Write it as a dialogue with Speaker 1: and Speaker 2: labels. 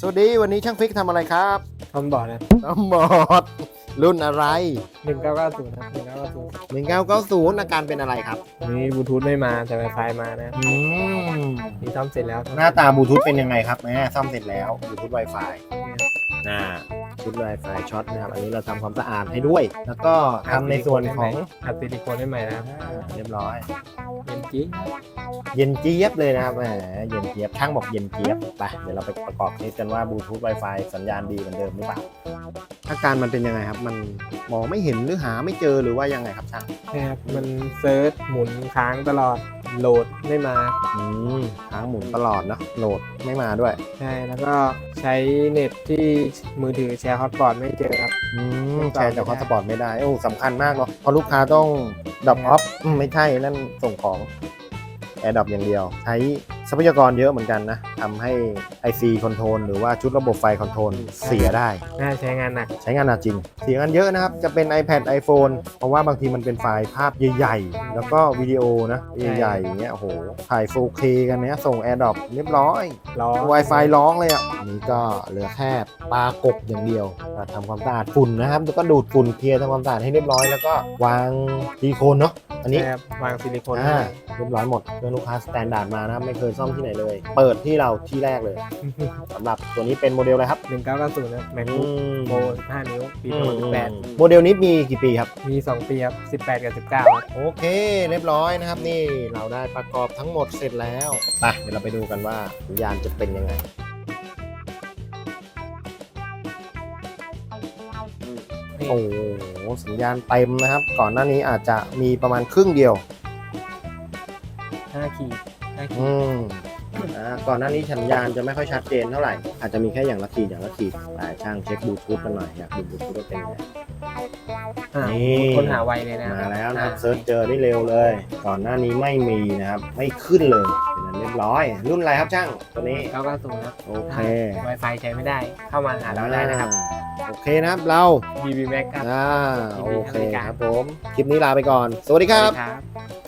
Speaker 1: สวัสดีวันนี้ช่างฟิกทำอะไรครับ
Speaker 2: ทอมบอร์ดนะ
Speaker 1: น้ำบอด รุ่นอะไร
Speaker 2: หนึ่งเก้าเก้าศูนย์นะหนึ่งเก้าเก้าศูนย์
Speaker 1: 1990อาการเป็นอะไรครับ
Speaker 2: นี่บลูทูธไม่มาแต่ไวไฟมานะ
Speaker 1: อืม
Speaker 2: นี่ซ่อมเสร็จแล้ว
Speaker 1: หน้าตาบลูทูธเป็นยังไงครับแม่ซ่อมเสร็จแล้วบลูทูธ Wi-Fi อ่าชุด Wi-Fi ช็อตนะครับ อันนี้เราทำความสะอาดให้ด้วย แล้วก็ทำในส่วนของ
Speaker 2: อัดซิลิโคนให้ใหม่นะครับ
Speaker 1: อ่าเรียบร้อย
Speaker 2: เย็น จริง
Speaker 1: เย็นเจี๊ยบเลยนะครับแหมเย็นเจี๊ยบช่างบอกเย็นเจี๊ยบไปเดี๋ยวเราไปประกอบเทสกันว่าบลูทูธ Wi-Fi สัญญาณดีเหมือนเดิมหรือเปล่าอาการมันเป็นยังไงครับ มันมองไม่เห็นหรือหาไม่เจอหรือว่ายังไงครับช่าง
Speaker 2: นะครับมันเซิร์ชหมุนค้างตลอด โหลดไม่มา
Speaker 1: อืมค้างหมุนตลอดเนอะโหลดไม่มาด้วย
Speaker 2: ใช่แล้วก็ใช้เน็ตที่มือถือแชร์ฮอตสปอตไม่เจอครับ
Speaker 1: อืม
Speaker 2: ไม่
Speaker 1: ใช่
Speaker 2: ตอบ
Speaker 1: แต่
Speaker 2: ไม่
Speaker 1: คอ
Speaker 2: ได้
Speaker 1: สปอร์ตไม่ได้โอ้สำคัญมากเนาะเพราะลูกค้าต้องดับออฟไม่ใช่นั่นส่งของแอร์ดับอย่างเดียว ใช้ ทรัพยากรเยอะเหมือนกันนะทำให้ IC คอนโทรลหรือว่าชุดระบบไฟคอนโทรลเสียได้
Speaker 2: น่าใช้งานหนัก
Speaker 1: ใช้งานหนักจริง เสียงานเยอะนะครับ จะเป็น iPad iPhone เพราะว่าบางทีมันเป็นไฟล์ภาพใหญ่ๆ แล้วก็วิดีโอนะใหญ่ๆอย่างเงี้ยโอ้โห ถ่าย 4K กันเนี้ยส่ง AirDrop เรียบร้อย
Speaker 2: ร้อง
Speaker 1: Wi-Fi ร้องเลยอะอันนี้ก็เหลือแค่ปลากบอย่างเดียวอะทำความสะอาดฝุ่นนะครับแล้วก็ดูดฝุ่นเคลียร์ทำความสะอาดให้เรียบร้อยแล้วก็วางซิลิโคนเนาะอันนี้
Speaker 2: ใช่ครับวางซิลิโคน
Speaker 1: อ่าเรียบร้อยหมดเพื่อนลูกค้าสแตนดาร์ดมานะครับไม่เคยซ่อมที่ไหนเลย เปิดที่เราที่แรกเลยสำหรับตัวนี้เป็นโมเดลอะไรครับ
Speaker 2: หนึ่งเก้าเก้าศูนย์นะแม
Speaker 1: อื
Speaker 2: บุ๊ก
Speaker 1: ม
Speaker 2: โปรห้านิ้ว ปีสองพันสิบแปด
Speaker 1: โมเดลนี้มีกี่ปีครับ
Speaker 2: มีสองปีครับสิบแปดกับสิบเก้า
Speaker 1: โอเค เรียบร้อยนะครับนี่เราได้ประกอบทั้งหมดเสร็จแล้วไปเดี๋ยวเราไปดูกันว่าสัญญาณจะเป็นยังไง โอ้โหสัญญาณเต็มนะครับ ก่อนหน้านี้อาจจะมีประมาณครึ่งเดียว
Speaker 2: ห้าขีด ห้าขี
Speaker 1: อื
Speaker 2: ด
Speaker 1: มอ่าก่อนหน้านี้สัญญาณจะไม่ค่อยชัดเจนเท่าไหร่ อาจจะมีแค่อย่างละขีดอย่างละขีดแต่ช่างเช็คบลูทูธกันหน่อยอยากดูบลูทูธว่าเป็นยังไง
Speaker 2: อ่า
Speaker 1: นี่
Speaker 2: ค้นหาไวเลยนะ
Speaker 1: มาแล้วนะครับเซิร์ชเจอได้เร็วเลย ก่อนหน้านี้ไม่มีนะครับ ไม่ขึ้นเลยเป็นอันเรียบร้อย รุ่นอะไรครับช่างตัวนี้
Speaker 2: เก้าเก้าศูนย์ครับ
Speaker 1: โอเค
Speaker 2: ไวไฟใช้ไม่ได้ เข้ามาหาเราได้นะครับ
Speaker 1: อ่าโอเคนะครับเรา
Speaker 2: BB Max ครับ
Speaker 1: อ่า
Speaker 2: ยินดี
Speaker 1: โอเค
Speaker 2: ให้บริการ
Speaker 1: ครับผม คลิปนี้ลาไปก่อน สวัสดีครับ
Speaker 2: สวัสดีครับ